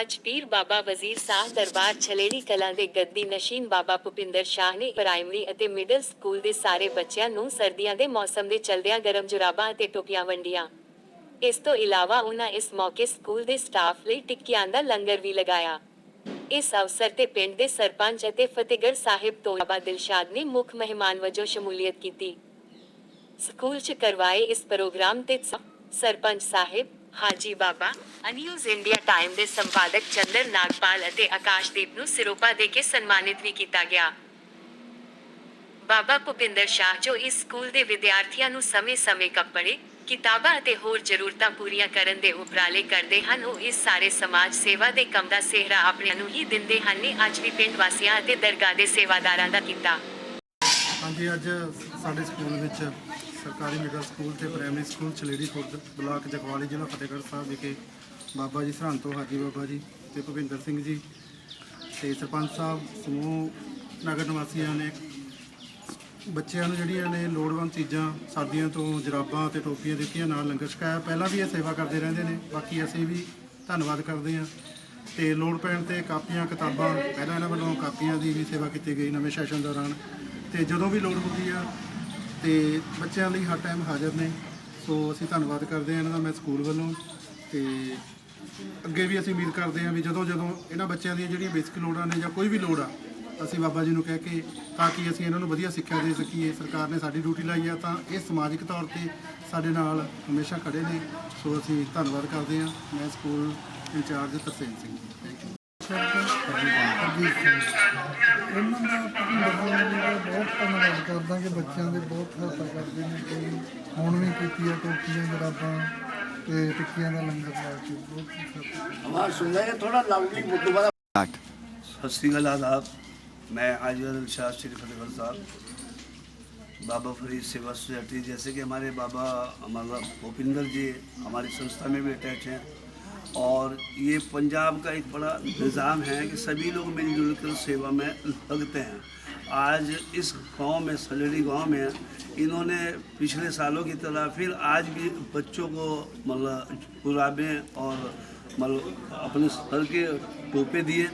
ਅੱਜ ਪੀਰ ਬਾਬਾ ਵਜ਼ੀਰ ਸ਼ਾਹ ਦਰਬਾਰ ਛਲੇੜੀ ਕਲਾਂ ਦੇ ਗੱਦੀ ਨਸ਼ੀਨ ਬਾਬਾ ਭੁਪਿੰਦਰ ਸ਼ਾਹ ਨੇ ਪ੍ਰਾਇਮਰੀ ਅਤੇ ਮਿਡਲ ਸਕੂਲ ਦੇ ਸਾਰੇ ਬੱਚਿਆਂ ਨੂੰ ਸਰਦੀਆਂ ਦੇ ਮੌਸਮ ਦੇ ਚਲਦਿਆਂ ਗਰਮ ਜੁਰਾਬਾਂ ਅਤੇ ਟੋਪੀਆਂ ਵੰਡੀਆਂ। ਇਸ ਤੋਂ ਇਲਾਵਾ ਉਹਨਾਂ ਇਸ ਮੌਕੇ ਸਕੂਲ ਦੇ ਸਟਾਫ ਲਈ ਟਿੱਕੀਆਂ ਦਾ ਲੰਗਰ ਵੀ ਲਗਾਇਆ। ਇਸ ਅਵਸਰ ਤੇ ਪਿੰਡ ਦੇ ਸਰਪੰਚ ਅਤੇ ਫਤਿਹਗੜ੍ਹ ਸਾਹਿਬ ਤੋਂ ਬਾਬਾ ਦਿਲਸ਼ਾਦ ਨੇ ਮੁੱਖ ਮਹਿਮਾਨ ਵਜੋਂ ਸ਼ਮੂਲੀਅਤ ਕੀਤੀ। ਸਕੂਲ 'ਚ ਕਰਵਾਏ ਇਸ ਪ੍ਰੋਗਰਾਮ ਤੇ ਸਰਪੰਚ ਸਾਹਿਬ ਹਾਜੀ ਬਾਬਾ। ਅਨਿਊਜ਼ ਇੰਡੀਆ ਟਾਈਮ ਦੇ ਸੰਪਾਦਕ ਚੰਦਰ ਨਾਗਪਾਲ ਅਤੇ ਆਕਾਸ਼ਦੀਪ ਨੂੰ ਸਿਰੋਪਾ ਦੇ ਕੇ ਸਨਮਾਨਿਤ ਵੀ ਕੀਤਾ ਗਿਆ। ਬਾਬਾ ਭੁਪਿੰਦਰ ਸ਼ਾਹ, ਜੋ ਇਸ ਸਕੂਲ ਦੇ ਵਿਦਿਆਰਥੀਆਂ ਨੂੰ ਸਮੇਂ-ਸਮੇਂ ਕੱਪੜੇ, ਕਿਤਾਬਾਂ ਅਤੇ ਹੋਰ ਜ਼ਰੂਰਤਾਂ ਪੂਰੀਆਂ ਕਰਨ ਦੇ ਉਪਰਾਲੇ ਕਰਦੇ ਹਨ, ਉਹ ਇਸ ਸਾਰੇ ਸਮਾਜ ਸੇਵਾ ਦੇ ਕੰਮ ਦਾ ਸਿਹਰਾ ਆਪਣੇ ਨੂੰ ਹੀ ਦਿੰਦੇ ਹਨ। ਨੇ ਅੱਜ ਵੀ ਪਿੰਡ ਵਾਸੀਆਂ ਅਤੇ ਦਰਗਾਹ ਦੇ ਸੇਵਾਦਾਰਾਂ ਦਾ ਕੀਤਾ। ਹਾਂਜੀ, ਅੱਜ ਸਾਡੇ ਸਕੂਲ ਵਿੱਚ ਸਰਕਾਰੀ ਮਿਡਲ ਸਕੂਲ ਤੇ primary school Chhaleri Khurd block Jagwali ਜ਼ਿਲ੍ਹਾ ਫਤਿਹਗੜ੍ਹ ਸਾਹਿਬ ਵਿਖੇ ਬਾਬਾ ਜੀ ਸਰਹੰਦ ਤੋਂ ਹਾਜੀ ਬਾਬਾ ਜੀ ਤੇ ਭੁਪਿੰਦਰ ਸਿੰਘ ਜੀ ਤੇ ਸਰਪੰਚ ਸਾਹਿਬ, ਸਮੂਹ, ਨਗਰ ਨਿਵਾਸੀਆਂ ਨੇ, ਬੱਚਿਆਂ ਨੂੰ ਜਿਹੜੀਆਂ ਨੇ ਲੋੜਵੰਦ ਚੀਜ਼ਾਂ, ਸਰਦੀਆਂ ਤੋਂ ਜਰਾਬਾਂ ਤੇ ਟੋਪੀਆਂ ਦਿੱਤੀਆਂ, ਨਾਲ ਲੰਗਰ ਛਕਾਇਆ। ਪਹਿਲਾਂ ਵੀ ਇਹ ਸੇਵਾ ਕਰਦੇ ਰਹਿੰਦੇ ਨੇ, ਬਾਕੀ ਅਸੀਂ ਵੀ ਧੰਨਵਾਦ ਕਰਦੇ ਹਾਂ। ਤੇ ਲੋੜ ਪੈਣ ਤੇ ਕਾਪੀਆਂ, ਕਿਤਾਬਾਂ, ਪਹਿਲਾਂ ਇਹਨਾਂ ਵੱਲੋਂ ਕਾਪੀਆਂ ਦੀ ਵੀ ਸੇਵਾ ਕੀਤੀ ਗਈ ਨਵੇਂ ਸੈਸ਼ਨ ਦੌਰਾਨ। ਤੇ ਜਦੋਂ ਵੀ ਲੋੜ ਹੁੰਦੀ ਆ ਤੇ ਬੱਚਿਆਂ ਲਈ ਹਰ ਟਾਈਮ ਹਾਜ਼ਰ ਨੇ। ਸੋ ਅਸੀਂ ਧੰਨਵਾਦ ਕਰਦੇ ਹਾਂ ਇਹਨਾਂ ਦਾ, ਮੈਂ ਸਕੂਲ ਵੱਲੋਂ ਤੇ ਅੱਗੇ ਵੀ ਅਸੀਂ ਉਮੀਦ ਕਰਦੇ ਹਾਂ ਵੀ ਜਦੋਂ ਜਦੋਂ ਇਹਨਾਂ ਬੱਚਿਆਂ ਦੀਆਂ ਜਿਹੜੀਆਂ ਬੇਸਿਕ ਲੋੜਾਂ ਨੇ ਜਾਂ ਕੋਈ ਵੀ ਲੋੜ ਆ, ਅਸੀਂ ਬਾਬਾ ਜੀ ਨੂੰ ਕਹਿ ਕੇ ਤਾਂ ਕਿ ਅਸੀਂ ਇਹਨਾਂ ਨੂੰ ਵਧੀਆ ਸਿੱਖਿਆ ਦੇ ਸਕੀਏ। ਸਰਕਾਰ ਨੇ ਸਾਡੀ ਡਿਊਟੀ ਲਾਈ ਆ ਤਾਂ ਇਹ ਸਮਾਜਿਕ ਤੌਰ ਤੇ ਸਾਡੇ ਨਾਲ ਹਮੇਸ਼ਾ ਖੜੇ ਨੇ। ਸੋ ਅਸੀਂ ਧੰਨਵਾਦ ਕਰਦੇ ਹਾਂ। ਮੈਂ ਸਕੂਲ ਇੰਚਾਰਜ ਤਰਸੇਮ ਸਿੰਘ। ਜੀ ਥੈਂਕ ਯੂ ਇਹਨਾਂ ਦਾ ਭੁਪਿੰਦਰ ਸਿੰਘ ਜੀ ਦਾ ਬਹੁਤ ਧੰਨਵਾਦ ਕਰਦਾ ਕਿ ਬੱਚਿਆਂ ਦੇ ਬਹੁਤ ਸਹਾਇਤਾ ਕਰਦੇ ਨੇ ਤੇ ਹੁਣ ਵੀ ਕੀਤੀ ਹੈ ਟੋਪੀਆਂ ਜਰਾਬਾਂ ਤੇ ਟਿੱਕੀਆਂ ਦਾ ਲੰਗਰ ਲਾ ਕੇ ਬਹੁਤ ਸਹਾਇਤਾ आवाज सुन रहे हैं थोड़ा लाउडली दोबारा सत श्रीकाल आदाब मैं आजल शाह श्री फतेहगढ़ साहब बाबा फरीद सेवा सोसाइटी जैसे कि हमारे बाबा हमारा भूपिंदर जी हमारी संस्था में भी अटैच हैं और ये पंजाब का एक बड़ा निज़ाम है कि सभी लोग मिलजुल कर सेवा में लगते हैं। आज इस गाँव में सलेड़ी गाँव में इन्होंने पिछले सालों की तरह फिर आज भी बच्चों को मतलब गुलाबें और मतलब अपने सर के टोपे दिए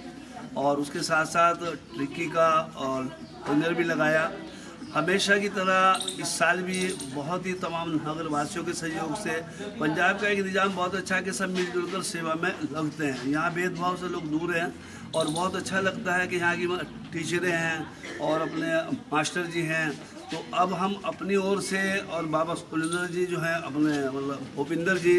और उसके साथ साथ टिक्की का और लंगर भी लगाया। हमेशा की तरह इस साल भी बहुत ही तमाम नगर वासियों के सहयोग से पंजाब का एक निज़ाम बहुत अच्छा है कि सब मिलजुल कर सेवा में लगते हैं। यहाँ भेदभाव से लोग दूर हैं और बहुत अच्छा लगता है कि यहाँ की टीचरें हैं और अपने मास्टर जी हैं। तो अब हम अपनी ओर से और बाबा सुरेंद्र जी जो हैं, अपने मतलब भूपिंदर जी,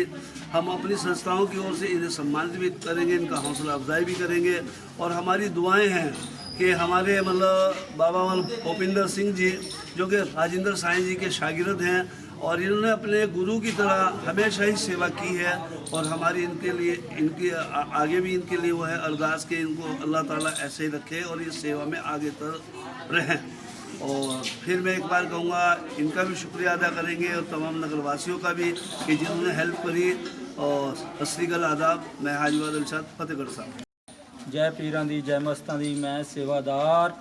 हम अपनी संस्थाओं की ओर से इन्हें सम्मानित भी करेंगे, इनका हौसला अफजाई भी करेंगे और हमारी दुआएँ हैं कि हमारे मतलब बाबा भूपिंदर सिंह जी, जो कि राजेंद्र साईं जी के शागिर्द हैं, और इन्होंने अपने गुरु की तरह हमेशा ही सेवा की है, और हमारी इनके लिए, इनके आगे भी इनके लिए वो है। अरदास के इनको अल्लाह ताला ऐसे ही रखे और इस सेवा में आगे तक रहें। और फिर मैं एक बार कहूँगा, इनका भी शुक्रिया अदा करेंगे और तमाम नगरवासियों का भी कि जिन्होंने हेल्प करी। और श्रीकाल आदाब। मैं हाजीवाद अलशाद फतेहगढ़ साहब। ਜੈ ਪੀਰਾਂ ਦੀ, ਜੈ ਮਸਤਾਂ ਦੀ, ਮੈਂ ਸੇਵਾਦਾਰ।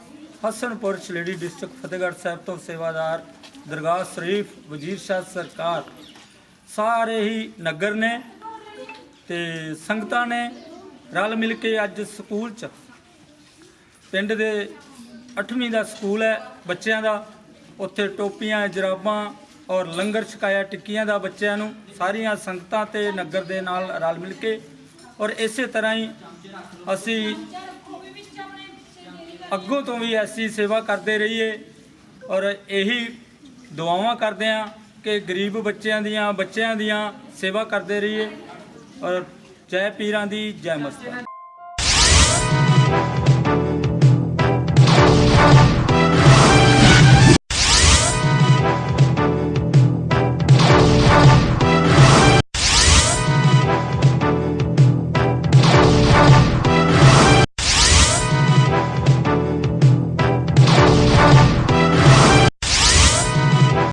ਹਸਨਪੁਰ ਛਲੇੜੀ ਡਿਸਟ੍ਰਿਕਟ ਫਤਿਹਗੜ੍ਹ ਸਾਹਿਬ ਤੋਂ ਸੇਵਾਦਾਰ ਦਰਗਾਹ ਸ਼ਰੀਫ ਵਜ਼ੀਰ ਸ਼ਾਹ ਸਰਕਾਰ। ਸਾਰੇ ਹੀ ਨਗਰ ਨੇ ਤੇ ਸੰਗਤਾਂ ਨੇ ਰਲ ਮਿਲ ਕੇ ਅੱਜ ਸਕੂਲ ਚ। ਪਿੰਡ ਦੇ 8ਵੀਂ ਦਾ ਸਕੂਲ ਹੈ ਬੱਚਿਆਂ ਦਾ। ਉੱਥੇ ਟੋਪੀਆਂ, ਜਰਾਬਾਂ ਔਰ ਲੰਗਰ ਛਕਾਇਆ ਟਿੱਕੀਆਂ ਦਾ ਬੱਚਿਆਂ ਨੂੰ। ਸਾਰੀਆਂ ਸੰਗਤਾਂ ਤੇ ਨਗਰ ਦੇ ਨਾਲ ਰਲ ਮਿਲ ਕੇ ਔਰ ਇਸੇ ਤਰ੍ਹਾਂ ਹੀ ਅਸੀਂ ਅੱਗੋਂ ਤੋਂ ਵੀ ਐਸੀ ਸੇਵਾ ਕਰਦੇ ਰਹੀਏ ਔਰ ਇਹੀ ਦੁਆਵਾਂ ਕਰਦੇ ਹਾਂ ਕਿ ਗਰੀਬ ਬੱਚਿਆਂ ਦੀਆਂ ਬੱਚਿਆਂ ਦੀਆਂ ਸੇਵਾ ਕਰਦੇ ਰਹੀਏ ਔਰ ਜੈ ਪੀਰਾਂ ਦੀ ਜੈ ਮਸਤਾਂ